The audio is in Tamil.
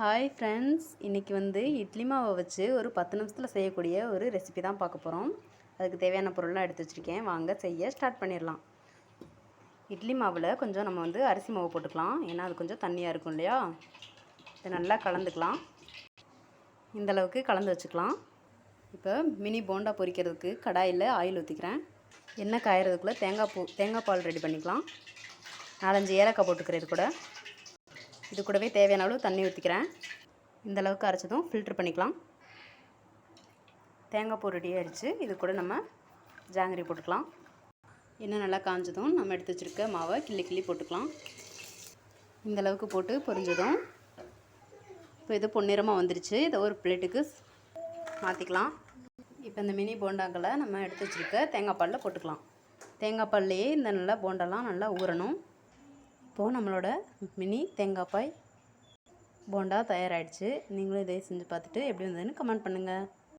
ஹாய் ஃப்ரெண்ட்ஸ் இன்றைக்கி வந்து இட்லி மாவை வச்சு ஒரு பத்து நிமிஷத்தில் செய்யக்கூடிய ஒரு ரெசிபி தான் பார்க்க போகிறோம் அதுக்கு தேவையான பொருள்லாம் எடுத்து வச்சுருக்கேன். வாங்க செய்ய ஸ்டார்ட் பண்ணிடலாம். இட்லி மாவில் கொஞ்சம் நம்ம வந்து அரிசி மாவு போட்டுக்கலாம். ஏன்னா அது கொஞ்சம் தண்ணியாக இருக்கும் இல்லையா? இதை நல்லா கலந்துக்கலாம். இந்தளவுக்கு கலந்து வச்சுக்கலாம். இப்போ மினி போண்டா பொரிக்கிறதுக்கு கடாயில் ஆயில் ஊற்றிக்கிறேன் எண்ணெய் காயறதுக்குள்ளே தேங்காய் பூ தேங்காய் பால் ரெடி பண்ணிக்கலாம். நாலஞ்சு ஏலக்காய் போட்டுக்கிறேன் இது கூட. இது கூடவே தேவையான அளவு தண்ணி ஊற்றிக்கிறேன் இந்த அளவுக்கு அரைச்சதும் ஃபில்ட்ரு பண்ணிக்கலாம். தேங்காய் பூ ரெடி ஆயிடுச்சு. இது கூட நம்ம ஜாங்கிரி போட்டுக்கலாம். என்ன நல்லா காஞ்சதும் நம்ம எடுத்து வச்சுருக்க மாவை கிள்ளி கிள்ளி போட்டுக்கலாம். இந்த அளவுக்கு போட்டு பொரிஞ்சதும் இப்போ இது பொன்னிறமாக வந்துருச்சு. இதை ஒரு பிளேட்டுக்கு மாற்றிக்கலாம் இப்போ இந்த மினி போண்டாக்களை நம்ம எடுத்து வச்சுருக்க தேங்காய் பாலில் போட்டுக்கலாம். தேங்காய் பால்லையே இந்த நல்லா போண்டாலாம் நல்லா ஊறணும். இப்போது நம்மளோட மினி தேங்காய் பாய் போண்டா தயாராகிடுச்சு நீங்களும் இதை செஞ்சு பார்த்துட்டு எப்படி வந்ததுன்னு கமெண்ட் பண்ணுங்கள்